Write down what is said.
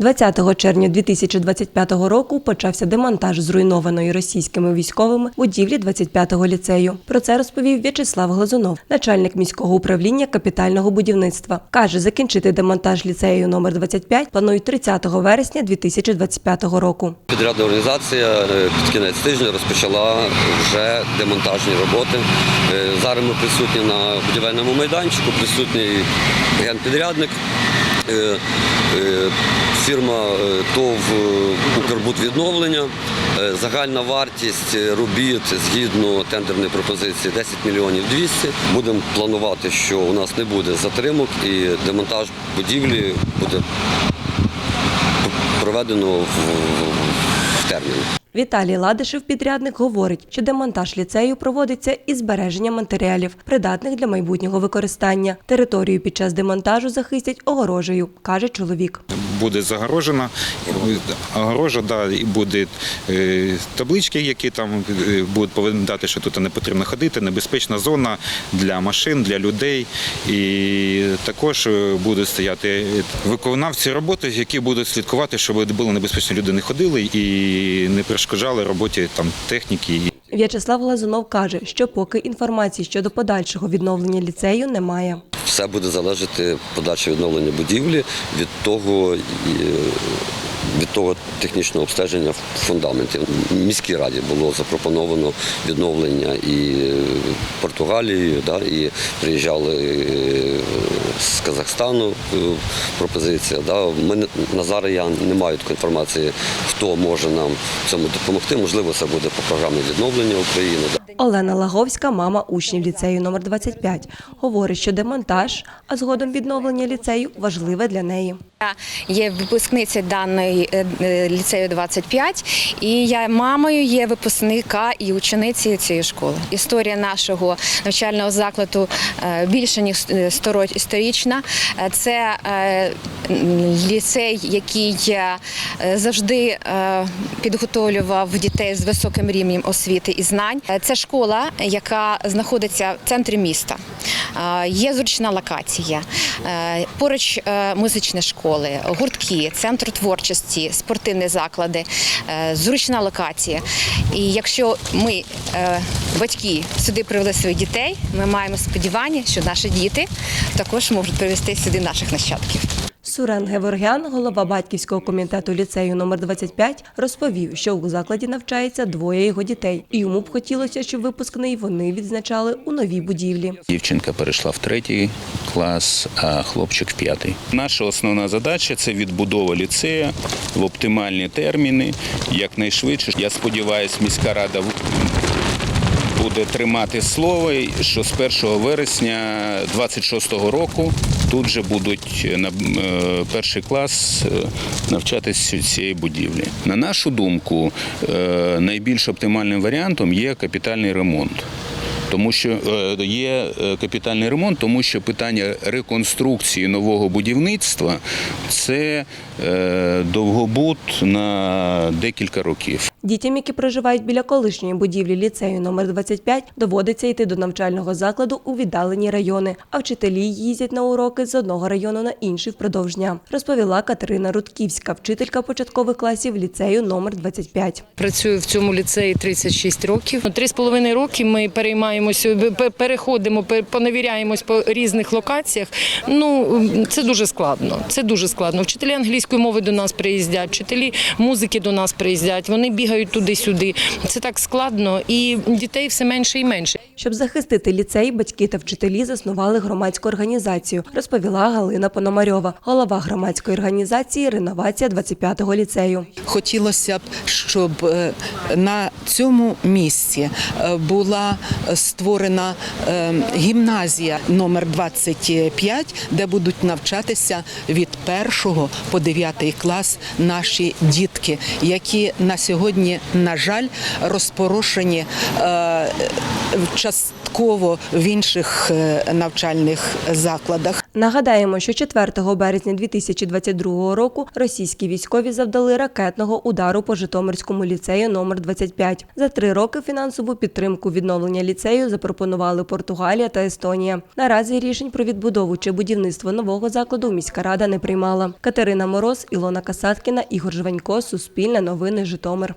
20 червня 2025 року почався демонтаж зруйнованої російськими військовими будівлі 25-го ліцею. Про це розповів В'ячеслав Глазунов, начальник міського управління капітального будівництва. Каже, закінчити демонтаж ліцею номер 25 планують 30 вересня 2025 року. Підрядна організація е, під кінець тижня розпочала вже демонтажні роботи. Е, Зараз ми присутні на будівельному майданчику, присутній генпідрядник. Е, Фірма е, ТОВ е, «Укрбудвідновлення». Е, Загальна вартість робіт згідно тендерної пропозиції 10 мільйонів 200. Будемо планувати, що у нас не буде затримок і демонтаж будівлі буде проведено в, в термін. Віталій Ладишев, підрядник, говорить, що демонтаж ліцею проводиться із збереженням матеріалів, придатних для майбутнього використання. Територію під час демонтажу захистять огорожею, каже чоловік. буде загорожена. Огорожа, да, і буде е, таблички, які там е, будуть повідомляти, що тут не потрібно ходити, небезпечна зона для машин, для людей. І також е, будуть стояти виконавці роботи, які будуть слідкувати, щоб були небезпечні люди не ходили і не перешкоджали роботі там техніки. В'ячеслав Глазунов каже, що поки інформації щодо подальшого відновлення ліцею немає. Все буде залежати подальше відновлення будівлі від того, від того технічного обстеження фундаментів. Міській раді було запропоновано відновлення і Португалією, да, і приїжджали е, Казахстану е, пропозиція. Да. Ми на зараз я не маю такої інформації, хто може нам в цьому допомогти. Можливо, це буде по програмі відновлення України. Олена Лаговська, мама учнів ліцею номер 25, говорить, що демонтаж, а згодом відновлення ліцею важливе для неї. Я є випускниця даної е, е, ліцею 25, і я мамою є випускника і учениці цієї школи. Історія нашого навчального закладу е, більше ніж сторічна. Це ліцей, який завжди підготовлював дітей з високим рівнем освіти і знань. Це школа, яка знаходиться в центрі міста. Є зручна локація. Поруч е, музичні школи, гуртки, центр творчості, спортивні заклади, е, зручна локація. І якщо ми, е, батьки, сюди привели своїх дітей, ми маємо сподівання, що наші діти також можуть привезти сюди наших нащадків. Сурен Геворгян, голова батьківського комітету ліцею номер 25, розповів, що у закладі навчається двоє його дітей, і йому б хотілося, щоб випускний вони відзначали у новій будівлі. Дівчинка перейшла в третій клас, а хлопчик в п'ятий. Наша основна задача це відбудова ліцею в оптимальні терміни, якнайшвидше. Я сподіваюся, міська рада буде тримати слово, що з 1 вересня 26-го року тут же будуть на е, перший клас е, навчатись цієї будівлі. На нашу думку, е, найбільш оптимальним варіантом є капітальний ремонт. Тому що е, є е, капітальний ремонт, тому що питання реконструкції нового будівництва це е, довгобуд на декілька років. Дітям, які проживають біля колишньої будівлі ліцею номер 25, доводиться йти до навчального закладу у віддалені райони, а вчителі їздять на уроки з одного району на інший впродовж дня, розповіла Катерина Рудківська, вчителька початкових класів ліцею номер 25. Працюю в цьому ліцеї 36 років. Три з половиною роки ми переймаємося, переходимо, пе- поневіряємось по різних локаціях. Ну це дуже складно. Це дуже складно. Вчителі англійської мови до нас приїздять, вчителі музики до нас приїздять. Вони бігають туди-сюди. Це так складно, і дітей все менше і менше. Щоб захистити ліцей, батьки та вчителі заснували громадську організацію, розповіла Галина Пономарьова, голова громадської організації Реновація 25-го ліцею. Хотілося б, щоб е, на цьому місці е, була створена е, гімназія номер 25, де будуть навчатися від 1 по 9 клас наші дітки, які на сьогодні, на жаль, розпорошені е, частково в інших е, навчальних закладах. Нагадаємо, що 4 березня 2022 року російські військові завдали ракетного удару по Житомирському ліцею номер 25. За три роки фінансову підтримку відновлення ліцею запропонували Португалія та Естонія. Наразі рішень про відбудову чи будівництво нового закладу міська рада не приймала. Катерина Мороз, Ілона Касаткіна, Ігор Жванько, Суспільне новини, Житомир.